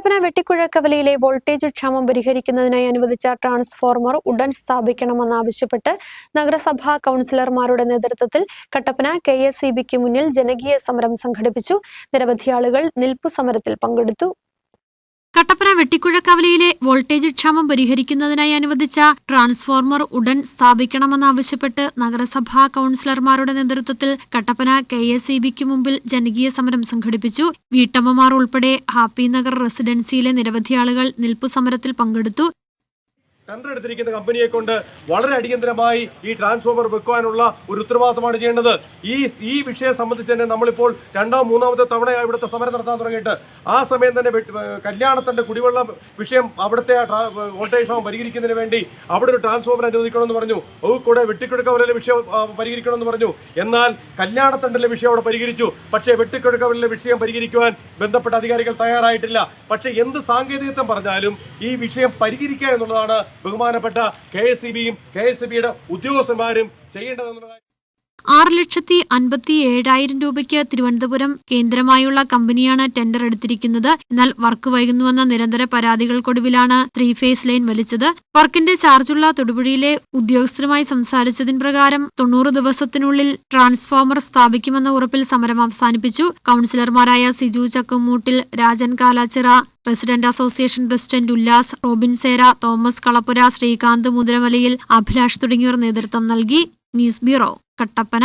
Kattappana വെട്ടിക്കുഴക്കവലയിലെ voltage ക്ഷാമം പരിഹരിക്കുന്നതിനായി അനുവദിച്ച ട്രാൻസ്ഫോർമർ ഉടൻ സ്ഥാപിക്കണമെന്നാവശ്യപ്പെട്ട് നഗരസഭാ കൗൺസിലർമാരുടെ നേതൃത്വത്തിൽ കട്ടപ്പന കെ എസ് മുന്നിൽ ജനകീയ സമരം സംഘടിപ്പിച്ചു. നിരവധി ആളുകൾ നിൽപ്പു സമരത്തിൽ പങ്കെടുത്തു. കട്ടപ്പന വെട്ടിക്കുഴക്കവലയിലെ വോൾട്ടേജ് ക്ഷാമം പരിഹരിക്കുന്നതിനായി അനുവദിച്ച ട്രാൻസ്ഫോർമർ ഉടൻ സ്ഥാപിക്കണമെന്നാവശ്യപ്പെട്ട് നഗരസഭാ കൌൺസിലർമാരുടെ നേതൃത്വത്തിൽ കട്ടപ്പന കെ എസ് ഇ ബിക്ക് മുമ്പിൽ ജനകീയ സമരം സംഘടിപ്പിച്ചു. വീട്ടമ്മമാർ ഉൾപ്പെടെ ഹാപ്പി നഗർ റെസിഡൻസിയിലെ നിരവധി ആളുകൾ നിൽപ്പു സമരത്തിൽ പങ്കെടുത്തു. ടെൻഡർ എടുത്തിരിക്കുന്ന കമ്പനിയെ കൊണ്ട് വളരെ അടിയന്തരമായി ഈ ട്രാൻസ്ഫോമർ വെക്കുവാനുള്ള ഒരു ഉത്തരവാദിത്തമാണ് ചെയ്യേണ്ടത്. ഈ ഈ വിഷയം സംബന്ധിച്ച് തന്നെ നമ്മളിപ്പോൾ രണ്ടാം മൂന്നാമത്തെ തവണ ഇവിടുത്തെ സമരം നടത്താൻ തുടങ്ങിയിട്ട് ആ സമയം തന്നെ കല്യാണത്തിന്റെ കുടിവെള്ള വിഷയം അവിടുത്തെ വോൾട്ടേജ് ക്ഷാമം പരിഹരിക്കുന്നതിന് വേണ്ടി അവിടെ ഒരു ട്രാൻസ്ഫോമർ അനുവദിക്കണമെന്ന് പറഞ്ഞു. കൂടെ വെട്ടിക്കൊടുക്കവരിലെ വിഷയം പരിഹരിക്കണമെന്ന് പറഞ്ഞു. എന്നാൽ കല്യാണത്തണ്ടിലെ വിഷയം അവിടെ പരിഹരിച്ചു. പക്ഷേ വെട്ടിക്കൊടുക്കവരിലെ വിഷയം പരിഹരിക്കുവാൻ ബന്ധപ്പെട്ട അധികാരികൾ തയ്യാറായിട്ടില്ല. പക്ഷേ എന്ത് സാങ്കേതികത്വം പറഞ്ഞാലും ഈ വിഷയം പരിഹരിക്കുക എന്നുള്ളതാണ് ബഹുമാനപ്പെട്ട കെ എസ് സി ബിയും കെ എസ് സി ബിയുടെ ഉദ്യോഗസ്ഥന്മാരും ചെയ്യേണ്ടതെന്നുള്ളതാണ് ആറ് ലക്ഷത്തി അൻപത്തി ഏഴായിരം രൂപയ്ക്ക് തിരുവനന്തപുരം കേന്ദ്രമായുള്ള കമ്പനിയാണ് ടെൻഡർ എടുത്തിരിക്കുന്നത്. എന്നാൽ വർക്ക് വൈകുന്നുവെന്ന നിരന്തര പരാതികൾക്കൊടുവിലാണ് ത്രീ ഫേസ് ലൈൻ വലിച്ചത്. വർക്കിന്റെ ചാർജുള്ള തൊടുപുഴയിലെ ഉദ്യോഗസ്ഥരുമായി സംസാരിച്ചതിന് പ്രകാരം തൊണ്ണൂറ് ദിവസത്തിനുള്ളിൽ ട്രാൻസ്ഫോമർ സ്ഥാപിക്കുമെന്ന ഉറപ്പിൽ സമരം അവസാനിപ്പിച്ചു. കൌൺസിലർമാരായ Siju Chakkumoottil Rajan Kalachira president association president Ullas Robin Sera Thomas Kalappura Sreekanth Muthiramalayil Abhilash തുടങ്ങിയവർ നേതൃത്വം നൽകി. News bureau. കട്ടപ്പന